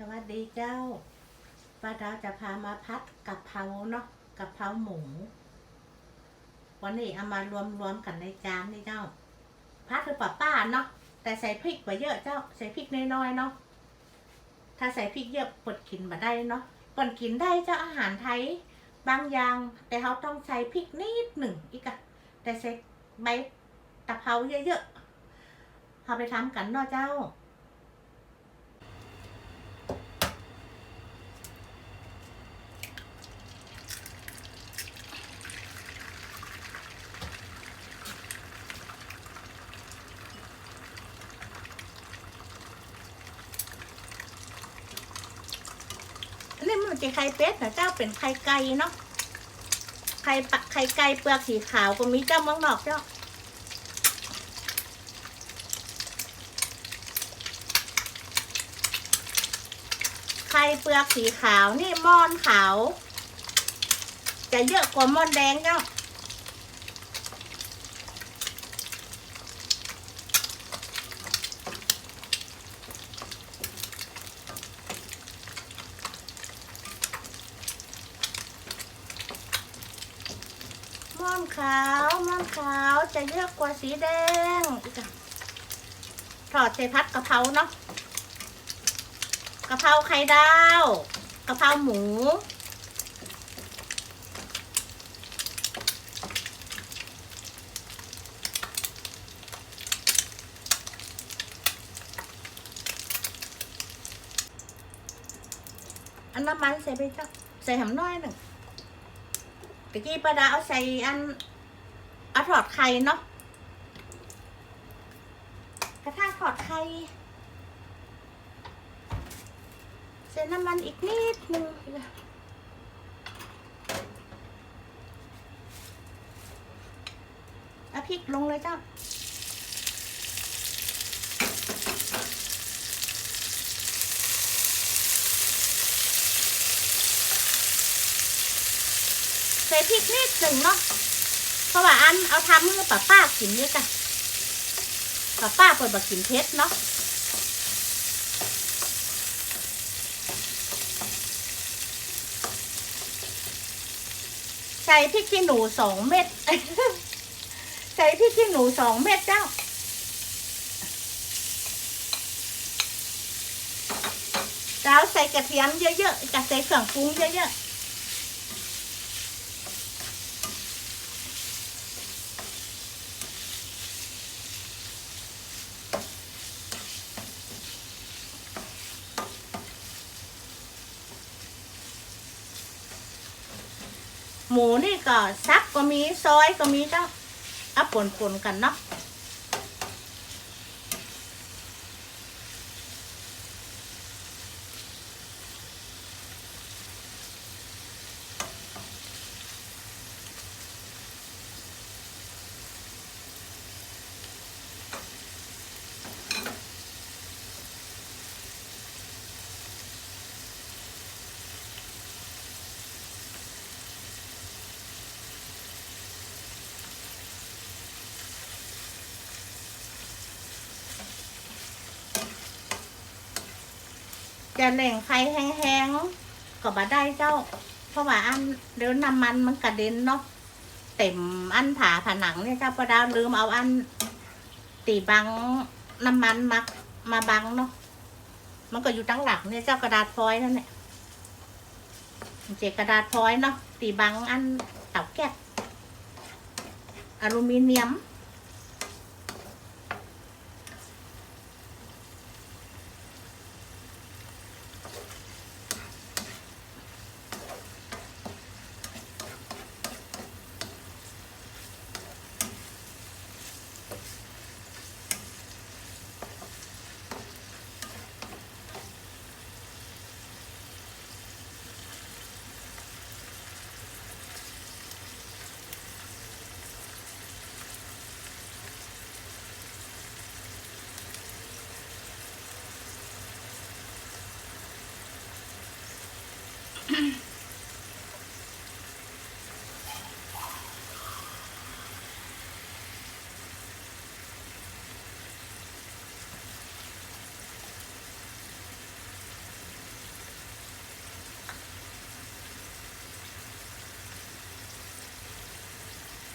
สวัสดีเจ้าป้าดาวจะพามาพัดกับเพราเนาะกับเพราหมู วันนี้เอามารวมรวมๆกันในจานนี่เจ้า พัดหรือป้าป้าเนาะแต่ใส่พริกไปเยอะเจ้า ใส่พริกน้อยๆเนาะถ้าใส่พริกเยอะปดกินมาได้เนาะปดกินได้เจ้าอาหารไทย บางอย่าง แต่เขาต้องใส่พริกนิดหนึ่งอีกอะแต่ใส่ใบตะเภาเยอะๆเอาไปทำกันเนาะเจ้า มันจะไข่เป็ดนะเจ้าเป็นไข่ไก่เนาะไข่ปะไข่ไก่เปลือกสีขาวก็มีเจ้ามังนอกเจ้าไข่เปลือกสีขาวนี่มอนขาวจะเยอะกว่ามอนแดงเจ้าอน ขาวม่อนขาวจะเยอะกว่าสีแดงอีกถอดใส่พัดกะเพราเนาะกะเพราไข่ดาวกะเพราหมูอันน้ำมันใส่ไปจ้าใส่หำน้อยหนึ่งะกี้ป้าดาเอาใส่อันเอาถอดไข่เนาะกระทะถอดไข่ใส่น้ำมันอีกนิดนึงเอาพริกลงเลยจ้า ส่พริกนิดหนึ่งเนาะเพราะว่าอันเอาทำมือป้าป้ากินเนี่ยจ้ะป้าป้าเปิดบักกินเผ็ดเนาะใส่พริกขี้หนูสองเม็ดใส่พริกขี้หนูสองเม็ดเจ้าแล้วใส่กระเทียมเยอะๆกับใส่เครื่องปรุงเยอะๆ ห็ซักก็มีซอยก็มีเจ้าเอาปนๆกันเนาะ จะแหล่งไฟแห้งๆก็บ่ได้เจ้า เพราะว่าอันเดี๋ยวน้ำมันมันกระเด็นเนาะเต็มอันผาผนังเนี่ยเจ้าประดาวลืมเอาอัน ตีบังน้ำมันมามาบังเนาะมันก็อยู่ตั้งหลังเนี่ยเจ้ากระดาษฟอยล์นั่นแหละเจกระดาษฟอยล์เนาะตีบังอันเตาแก๊สอลูมิเนียม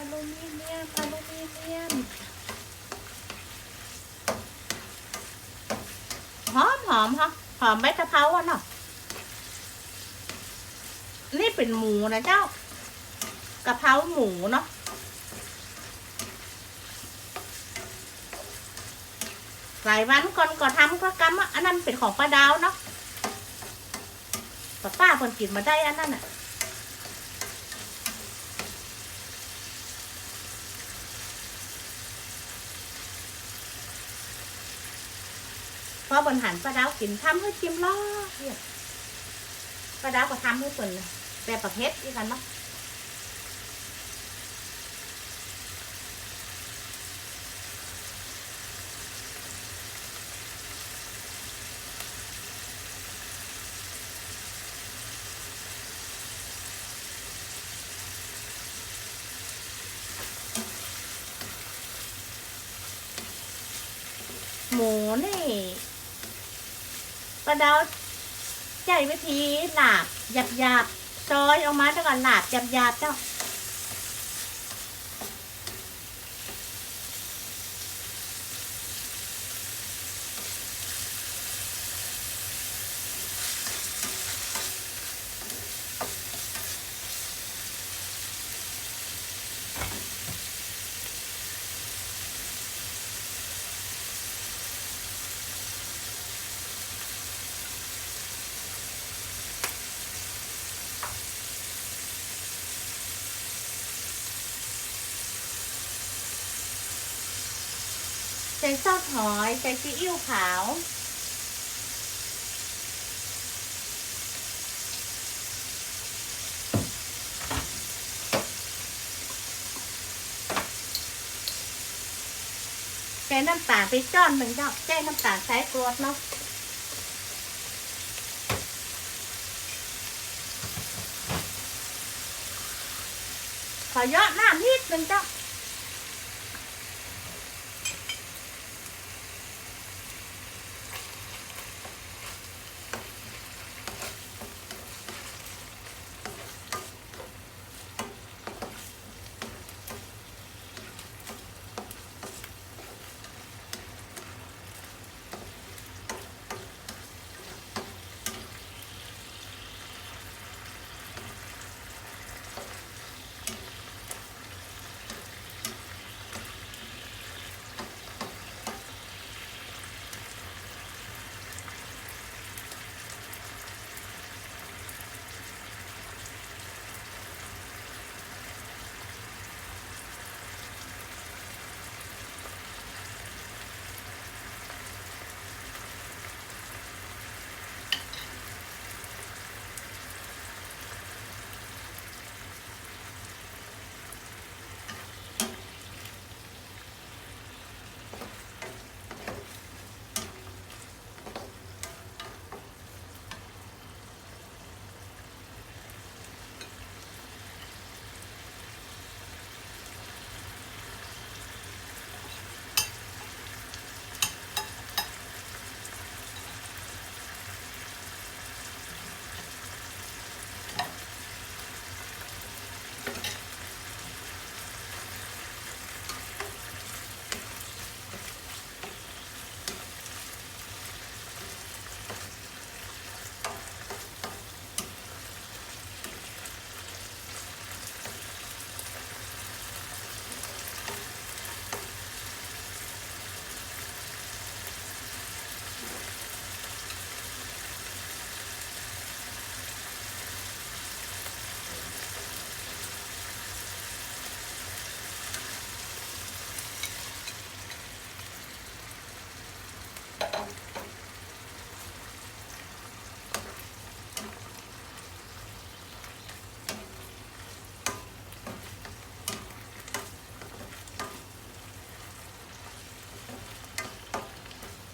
พ ลู มิเนียมอลูมิเนียมหอมหอมฮะหอมใบกะเพราอะเนาะนี่เป็นหมูนะเจ้ากะเพราหมูเนาะหลายวันก่อนก็ทำก็กำอะอันนั้นเป็นของป้าดาวเนาะป้าป้าคนกินมาได้อันนั้นอะ พอบนหันป้าดาวกินทำให้จิ้มล้อป้าดาวก็ทำให้เปิ่นแบบประเภทอีกันเนาะหมูนี่ ป้าดาใจวิธีหลาบหยาบหยาบๆซอยออกมาแล้วก็หลาบหยาบหยาบๆเจ้า ใส่ซอสหอย ใส่ซีอิ๊วขาว ใส่น้ำตาลไปจ้อนหนึ่งเจ้าใส่น้ำตาลใช้กรวดเนาะขอยอดน้ำนิดหนึ่งจ้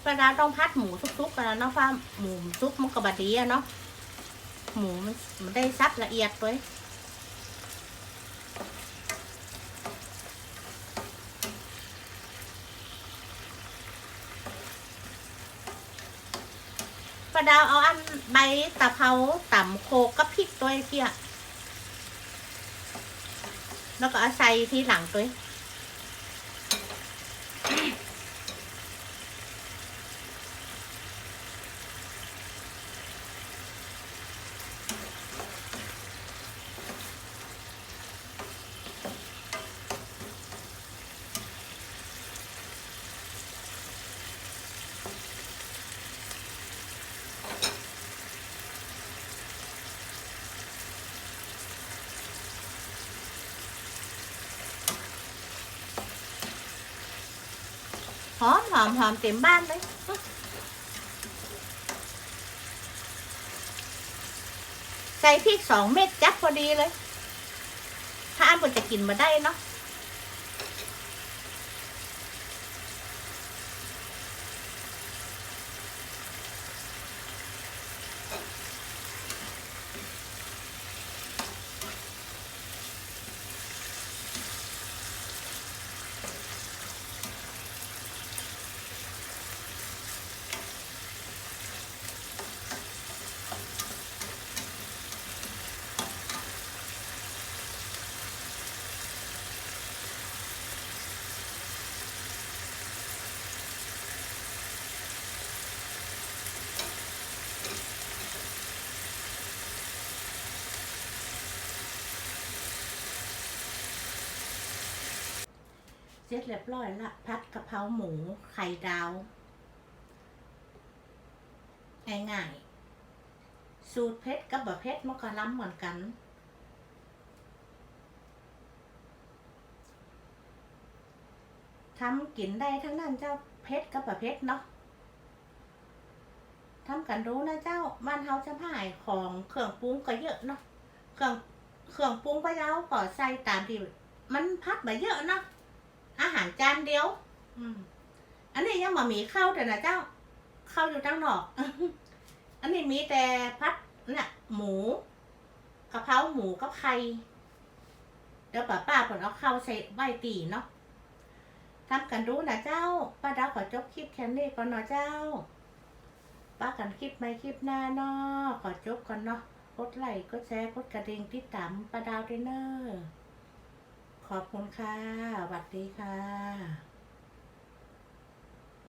าปลาดาต้องพัดหมูซุกๆกันนาะฟ้าหมูซุปมันก็บดดีอะเนาะหมูมันมันได้ซับละเอียดเลยปลาดาวเอาอันใบตะเภาต่ำโคกกับพริกตัวไอ้เกี้ยแล้วก็เอาใส่ที่หลังตัว องหอมหอมหอมเต็มบ้านเลยใส่พริกสองเม็ดจับพอดีเลย ถ้าอันบนจะกินมาได้เนาะ เสร็จเรียบร้อยละพัดกะเพราหมูไข่ดาวง่ายๆสูตรเพชรกับบะเพชรมันก็ล้ำเหมือนกัน ทำกินได้ทั้งนั้นเจ้าเพชรกับบะเพชรเนาะทำกันรู้นะเจ้าบ้านเฮาจะพ่ายของเครื่องปรุงก็เยอะเนาะเครื่องเครื่องปรุงก็เจ้าก็ใส่ตามที่มันพัดมาเยอะเนาะ อาหารจานเดียว อืม อันนี้ยังมามีข้าวแต่นะเจ้าข้าวอยู่ทั้งนอก อันนี้มีแต่พัดเนี่ยหมูกะเพราหมูกับไข่เดี๋ยวป้าป้าผลเอาข้าวใส่ใบตีเนาะทำกันรู้นะเจ้า ป้าดาวขอจบคลิปแค่นี้ก่อนเนาะเจ้า ป้ากันคลิปไหมคลิปหน้าเนาะขอจบก่อนเนาะกดไลค์กดแชร์กดกระดิ่งติดตามป้าดาวด้วยเนอะ ขอบคุณค่ะสวัสดีค่ะ